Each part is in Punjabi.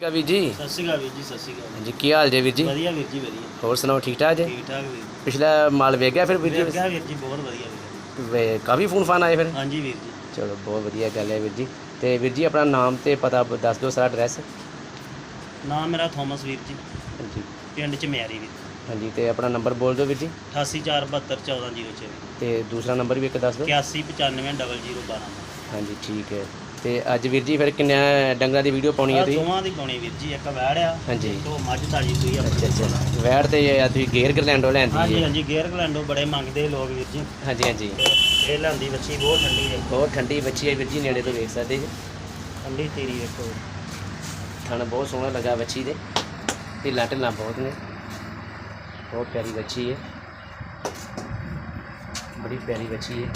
ਕਾ ਵੀਰ ਜੀ। ਸਤਿ ਸ਼੍ਰੀ ਅਕਾਲ ਵੀਰ ਜੀ ਸਤਿ ਸ਼੍ਰੀ ਅਕਾਲ। ਕੀ ਹਾਲ ਜੇ ਵੀਰ ਜੀ? ਵਧੀਆ ਵੀਰ ਜੀ ਵਧੀਆ। ਹੋਰ ਸੁਣਾਓ ਠੀਕ ਠਾਕ ਜੇ? ਠੀਕ ਠਾਕ ਵੀਰ ਪਿਛਲਾ ਮਾਲ ਵੇਚ ਗਿਆ ਫਿਰ ਵੀਰ ਜੀ? ਕਿਹਾ ਵੀਰ ਜੀ ਬਹੁਤ ਵਧੀਆ ਵੀਰ। ਵੇ- ਕਾਫੀ ਫੋਨ ਫਾਨ ਆਏ ਫਿਰ? ਹਾਂਜੀ ਵੀਰ ਜੀ। ਚਲੋ ਬਹੁਤ ਵਧੀਆ ਗੱਲ ਹੈ ਵੀਰ ਜੀ। ਤੇ ਵੀਰ ਜੀ ਆਪਣਾ ਨਾਮ ਤੇ ਪਤਾ ਦੱਸ ਦਿਓ ਸਾਰਾ ਐਡਰੈਸ। ਨਾਮ ਮੇਰਾ ਥੋਮਸ ਵੀਰ ਜੀ। ਹਾਂਜੀ। ਪਿੰਡ ਚ ਮਿਆਰੀ ਵੀਰ। ਹਾਂਜੀ ਤੇ ਆਪਣਾ ਨੰਬਰ ਬੋਲ ਦਿਓ ਵੀਰ ਜੀ। 8847141406 ਤੇ ਦੂਸਰਾ ਨੰਬਰ ਵੀ ਇੱਕ ਦੱਸ ਦਿਓ। 81950012 ਹਾਂਜੀ ਠੀਕ ਹੈ। ਤੇ ਅੱਜ ਵੀਰ ਜੀ ਫਿਰ ਕਿੰਨੇ ਡੰਗਰਾਂ ਦੀ ਵੀਡੀਓ ਪਾਉਣੀ ਹੈ ਤੁਸੀਂ? ਦੋਵਾਂ ਦੀ ਪਾਉਣੀ ਵੀਰ ਜੀ ਇੱਕ ਵੈੜ ਆ ਹਾਂਜੀ। ਉਹ ਮੱਝ ਤਾਜੀ ਸੂਈ ਆ ਅੱਛਾ ਅੱਛਾ। ਵੈੜ ਤੇ ਇਹ ਆ ਤੁਸੀਂ ਗੇਅਰ ਗਰਲੈਂਡੋ ਲੈਂਦੀ ਹਾਂਜੀ ਹੈ। ਹਾਂਜੀ ਗੇਅਰ ਗਲੈਂਡੋ ਬੜੇ ਮੰਗਦੇ ਲੋਕ ਵੀਰ ਜੀ। ਹਾਂਜੀ ਹਾਂਜੀ। ਤੇ ਇਹ ਲੈਂਦੀ ਬੱਚੀ ਬਹੁਤ ਠੰਡੀ ਹੈ। ਬਹੁਤ ਠੰਡੀ ਬੱਚੀ ਹੈ ਵੀਰ ਜੀ ਨੇੜੇ ਤੋਂ ਵੇਖ ਸਕਦੇ ਜੀ। ਠੰਡੀ ਤੇਰੀ ਵੇਖੋ ਥਣ ਬਹੁਤ ਸੋਹਣਾ ਲੱਗਾ ਬੱਚੀ ਦੇ। ਢਿੱਲਾਂ ਢਿੱਲਾਂ ਬਹੁਤ ਨੇ। ਬਹੁਤ ਪਿਆਰੀ ਬੱਚੀ ਹੈ। ਬੜੀ ਪਿਆਰੀ ਬੱਚੀ ਹੈ।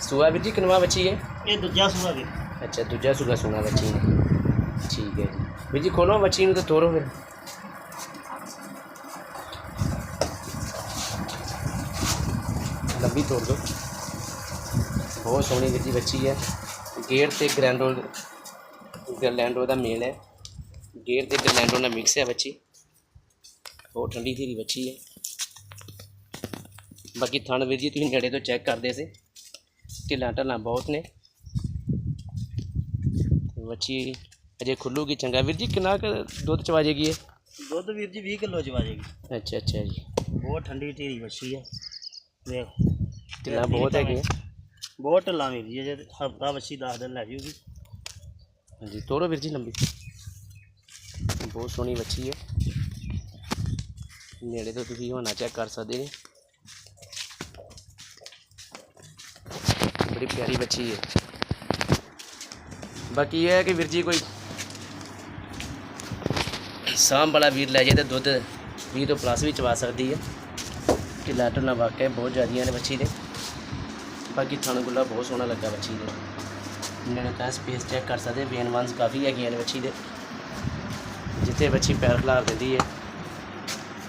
ਸੂਆ ਵੀਰ ਜੀ ਕਿਨਵਾ ਬੱਚੀ ਹੈ? ਇਹ ਦੂਜਾ ਸੂਆ ਵੀਰ ਅੱਛਾ, ਦੂਜਾ ਸੂਆ ਸੋਹਣਾ ਬੱਚੀ ਨੇ। ਠੀਕ ਹੈ ਜੀ। ਵੀਰ ਜੀ, ਖੋਲੋ ਬੱਚੀ ਨੂੰ ਤਾਂ ਤੋਰੋ ਫਿਰ। ਲੰਬੀ ਤੋਰ ਦਿਓ ਬਹੁਤ ਸੋਹਣੀ ਵੀਰ ਜੀ ਬੱਚੀ ਹੈ। ਗੇਅਰ ਤੇ ਗ੍ਰੈਂਡੋ ਗਰਲੈਂਡੋ ਦਾ ਮੇਲ ਹੈ। ਗੇਅਰ ਤੇ ਗਰਲੈਂਡੋ ਨਾਲ ਮਿਕਸ ਹੈ ਬੱਚੀ ਬਹੁਤ ਠੰਡੀ ਧੀਰੀ ਬੱਚੀ ਹੈ। ਬਾਕੀ ਥਣ ਵੀਰ ਜੀ, ਤੁਸੀਂ ਨੇੜੇ ਤੋਂ ਚੈੱਕ ਕਰਦੇ ਸੀ। ਢਿੱਲਾਂ ਢੱਲਾਂ ਬਹੁਤ ਨੇ। ਬੱਚੀ ਅਜੇ ਖੁੱਲੂਗੀ ਚੰਗਾ। ਵੀਰ ਜੀ ਕਿੰਨਾ ਕੁ ਦੁੱਧ ਚਵਾ ਜੇਗੀ ਇਹ? ਦੁੱਧ ਵੀਰ ਜੀ 20 ਕਿਲੋ ਚ ਵਾਜੇਗੀ ਅੱਛਾ ਅੱਛਾ ਜੀ। ਬਹੁਤ ਠੰਡੀ ਢੀਰੀ ਬੱਚੀ ਹੈ। ਵੇਖ। ਢਿੱਲਾਂ ਬਹੁਤ ਹੈਗੀਆਂ ਬਹੁਤ ਢਿੱਲਾਂ ਵੀਰ ਜੀ ਜੇ ਹਫਤਾ ਬੱਚੀ 10 ਦਿਨ ਲੈ ਜੂਗੀ। ਹਾਂਜੀ ਤੋਰੋ ਵੀਰ ਜੀ ਲੰਬੀ। ਬਹੁਤ ਸੋਹਣੀ ਬੱਚੀ ਹੈ। ਨੇੜੇ ਤੋਂ ਤੁਸੀਂ ਹੋਣਾ ਚੈੱਕ ਕਰ ਸਕਦੇ ਨੇ ਬੜੀ ਪਿਆਰੀ ਬੱਚੀ ਹੈ। ਬਾਕੀ ਇਹ ਹੈ ਕਿ ਵੀਰ ਜੀ ਕੋਈ ਸਾਂਭ ਵਾਲਾ ਵੀਰ ਲੈ ਜੇ ਤਾਂ ਦੁੱਧ 20 ਤੋਂ ਪਲੱਸ ਵੀ ਚਵਾ ਸਕਦੀ ਹੈ। ਢਿੱਲਾ ਢੁੱਲਾ ਵਾਕਿਆ ਬਹੁਤ ਜ਼ਿਆਦੀਆਂ ਨੇ ਬੱਚੀ ਦੇ। ਬਾਕੀ ਥਣ ਗੁੱਲਾ ਬਹੁਤ ਸੋਹਣਾ ਲੱਗਾ ਬੱਚੀ ਦੇ। ਇਹਨਾਂ ਤਾਂ ਸਪੇਸ ਚੈੱਕ ਕਰ ਸਕਦੇ ਵੇਨ ਵਨਸ ਕਾਫੀ ਹੈਗੀਆਂ ਨੇ ਬੱਚੀ ਦੇ। ਜਿੱਥੇ ਬੱਚੀ ਪੈਰ ਖਿਲਾਰ ਦਿੰਦੀ ਹੈ।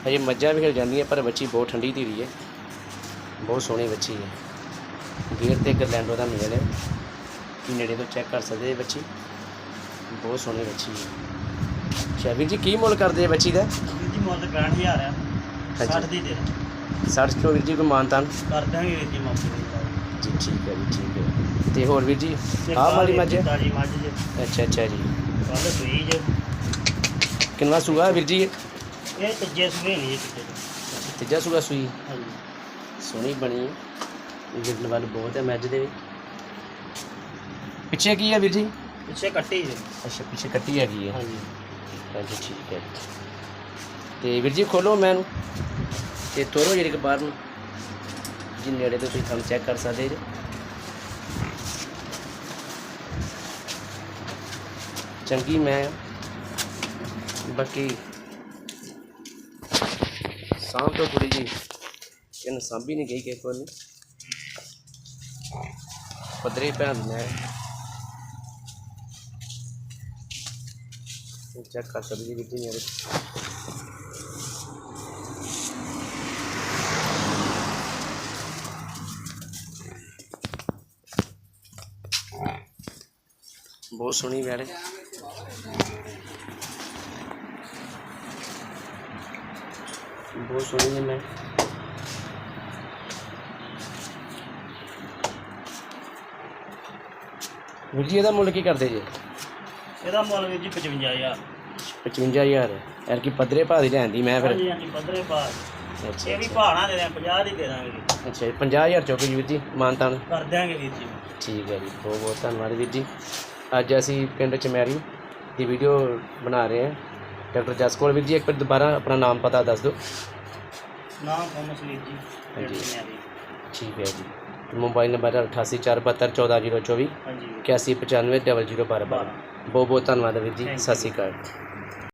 ਹਜੇ ਮੱਝਾਂ ਵੀ ਖਿਲ ਜਾਂਦੀਆਂ, ਪਰ ਬੱਚੀ ਬਹੁਤ ਠੰਡੀ ਧੀਰੀ ਹੈ। ਬਹੁਤ ਸੋਹਣੀ ਬੱਚੀ ਹੈ। ਗੇਅਰ ਤੇ ਗਰਲੈਂਡੋ ਦਾ ਮੇਲ ਹੈ ਨੇੜੇ ਤੋਂ ਚੈੱਕ ਕਰ ਸਕਦੇ ਬੱਚੀ। ਬਹੁਤ ਸੋਹਣੀ ਬੱਚੀ ਹੈ। ਸ਼ਾਬੀਰ ਜੀ ਕੀ ਮੁੱਲ ਕਰਦੇ ਆ ਬੱਚੀ ਦਾ? ਜੀ ਮੁੱਲ 65000 ਆ। 60 ਦੀ ਦੇ ਦਾਂ। 60 ਚੋਂ ਵੀਰ ਜੀ ਕੋਈ ਮਾਨਤਾਨ? ਕਰ ਦਾਂਗੇ ਵੀਰ ਜੀ ਤੇ। ਜੀ ਠੀਕ ਹੈ ਜੀ ਠੀਕ ਹੈ। ਤੇ ਹੋਰ ਵੀਰ ਜੀ ਆਹ ਵਾਲੀ ਮੱਝ ਜੀ ਤਾਜੀ ਮੱਝ ਜੇ। ਅੱਛਾ ਅੱਛਾ ਜੀ। ਕੱਲ ਸੂਈ ਜੇ ਕਿੰਨਾ ਸੂਆ ਵੀਰ ਜੀ ਇਹ? ਤੀਜੇ ਸੂਏ ਨਹੀਂ ਅੱਛਾ, ਤੀਜਾ ਸੂਆ ਸੂਈ। ਹਾਂਜੀ। ਸੋਹਣੀ ਬਣੀ। ਹੈ ਗਿਰਨ ਵੱਲ ਬਹੁਤ ਹੈ ਮੱਝ ਦੇ ਵੀ। ਪਿੱਛੇ ਕੀ ਹੈ ਵੀਰ ਜੀ? ਪਿੱਛੇ ਕੱਟੀ ਜੇ। ਅੱਛਾ ਪਿੱਛੇ ਕੱਟੀ ਹੈਗੀ ਹੈ। ਹਾਂਜੀ। ਹਾਂਜੀ ਠੀਕ ਹੈ। ਤੇ ਵੀਰ ਜੀ ਖੋਲੋ ਮੈਂ ਇਹਨੂੰ ਤੇ ਤੋਰੋ ਜਿਹੜੀ ਕਿ ਬਾਹਰ ਨੂੰ। ਜੀ ਨੇੜੇ ਤੋਂ ਤੁਸੀਂ ਤੁਹਾਨੂੰ ਚੈੱਕ ਕਰ ਸਕਦੇ ਜੀ। ਚੰਗੀ ਮੈਂ ਬਾਕੀ ਸਾਂਭ ਤੋਂ ਥੋੜੀ ਜੀ ਇਹਨੂੰ ਸਾਂਭੀ ਨਹੀਂ ਗਈ ਕੋਲ। ਨਹੀਂ ਪਦਰੇ ਭੈਣ ਮੈਂ। ਚੈੱਕ ਕਰ ਸਕਦੇ ਜੀ ਮੇਰੇ। ਬਹੁਤ ਸੋਹਣੀ ਵੈੜ। ਬਹੁਤ ਸੋਹਣੀ ਹੈ ਮੈਂ ਵੀਰ ਜੀ, ਇਹਦਾ ਮੁੱਲ ਕੀ ਕਰਦੇ ਜੀ? ਇਹਦਾ ਮੁੱਲ ਵੀਰ ਜੀ 55000 55000 ਯਾਰ ਕੀ ਪਦਰੇ ਭਾਅ ਦੀ ਲੈਂਦੀ ਮੈਂ ਫਿਰ। ਹਾਂਜੀ ਹਾਂਜੀ ਪੱਧਰੇ ਪਾ ਅੱਛਾ ਇਹ ਵੀ ਭਾਣਾ ਦੇ ਦਾਂ 50 ਦੀ ਦੇ ਦਾਂਗੇ ਜੀ। ਅੱਛਾ ਜੀ 50000 ਚੁੱਕ ਜੀ ਵੀਰ ਜੀ ਮਾਨਤਾਨ ਕਰ ਦਿਆਂਗੇ ਵੀਰ ਜੀ। ਠੀਕ ਹੈ ਜੀ ਬਹੁਤ ਬਹੁਤ ਧੰਨਵਾਦ ਵੀਰ ਜੀ। ਅੱਜ ਅਸੀਂ ਪਿੰਡ ਚਮੈਰੀ ਦੀ ਵੀਡੀਓ ਬਣਾ ਰਹੇ ਹਾਂ। ਡਾਕਟਰ ਜਸ ਕੋਲ ਵੀਰ ਜੀ ਇੱਕ ਵਾਰ ਦੁਬਾਰਾ ਆਪਣਾ ਨਾਮ ਪਤਾ ਦੱਸ ਦਿਓ। ਨਾਮ ਵੀਰ ਜੀ ਹਾਂਜੀ। ਮਿਆਰੀ। ਠੀਕ ਹੈ ਜੀ। ਮੋਬਾਈਲ ਨੰਬਰ ਹੈ 8847214024 ਹਾਂਜੀ। 8195001212 ਬਹੁਤ ਬਹੁਤ ਧੰਨਵਾਦ ਵੀਰ ਜੀ. ਸਤਿ ਸ਼੍ਰੀ ਅਕਾਲ।